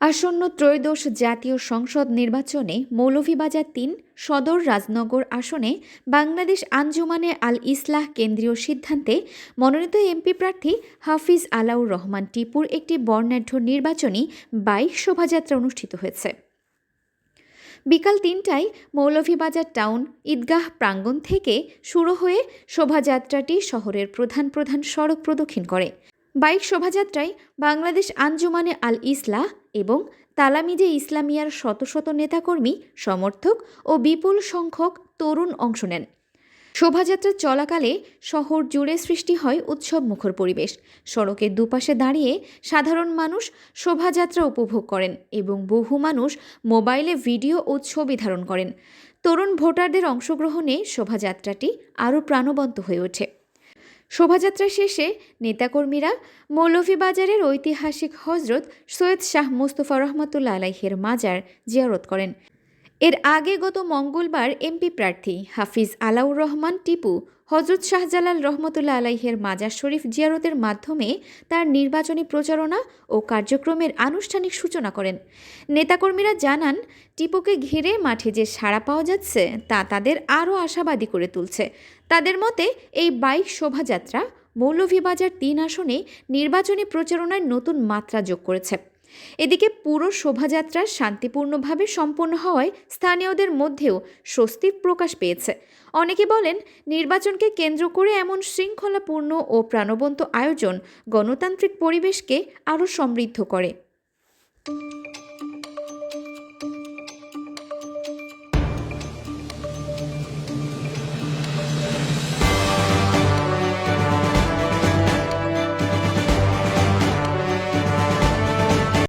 আসন্ন ত্রয়োদশ জাতীয় সংসদ নির্বাচনে মৌলভীবাজার তিন, সদর রাজনগর আসনে বাংলাদেশ আঞ্জুমানে আল ইসলাহ কেন্দ্রীয় সিদ্ধান্তে মনোনীত এমপি প্রার্থী হাফিজ আলাউর রহমান টিপুর একটি বর্ণাঢ্য নির্বাচনী বাইক শোভাযাত্রা অনুষ্ঠিত হয়েছে। বিকাল তিনটায় মৌলভীবাজার টাউন ঈদগাহ প্রাঙ্গণ থেকে শুরু হয়ে শোভাযাত্রাটি শহরের প্রধান প্রধান সড়ক প্রদক্ষিণ করে। বাইক শোভাযাত্রায় বাংলাদেশ আঞ্জুমানে আল ইসলাহ এবং তালামিজে ইসলামিয়ার শত শত নেতাকর্মী, সমর্থক ও বিপুল সংখ্যক তরুণ অংশ নেন। শোভাযাত্রা চলাকালে শহর জুড়ে সৃষ্টি হয় উৎসব মুখর পরিবেশ। সড়কের দুপাশে দাঁড়িয়ে সাধারণ মানুষ শোভাযাত্রা উপভোগ করেন এবং বহু মানুষ মোবাইলে ভিডিও ও ছবি ধারণ করেন। তরুণ ভোটারদের অংশগ্রহণে শোভাযাত্রাটি আরও প্রাণবন্ত হয়ে ওঠে। শোভাযাত্রা শেষে নেতাকর্মীরা মৌলভীবাজারের ঐতিহাসিক হজরত সৈয়দ শাহ মুস্তফা রহমতুল্লা আলাইহের মাজার জিয়ারত করেন। এর আগে গত মঙ্গলবার এমপি প্রার্থী হাফিজ আলাউর রহমান টিপু হজরত শাহজালাল রহমতুল্লা আলাইহের মাজার শরীফ জিয়ারতের মাধ্যমে তার নির্বাচনী প্রচারণা ও কার্যক্রমের আনুষ্ঠানিক সূচনা করেন। নেতাকর্মীরা জানান, টিপুকে ঘিরে মাঠে যে সাড়া পাওয়া যাচ্ছে, তা তাদের আরও আশাবাদী করে তুলছে। তাদের মতে, এই বাইক শোভাযাত্রা মৌলভীবাজার তিন আসনে নির্বাচনী প্রচারণায় নতুন মাত্রা যোগ করেছে। এদিকে পুরো শোভাযাত্রা শান্তিপূর্ণভাবে সম্পন্ন হওয়ায় স্থানীয়দের মধ্যেও স্বস্তি প্রকাশ পেয়েছে। অনেকে বলেন, নির্বাচনকে কেন্দ্র করে এমন শৃঙ্খলাপূর্ণ ও প্রাণবন্ত আয়োজন গণতান্ত্রিক পরিবেশকে আরও সমৃদ্ধ করে।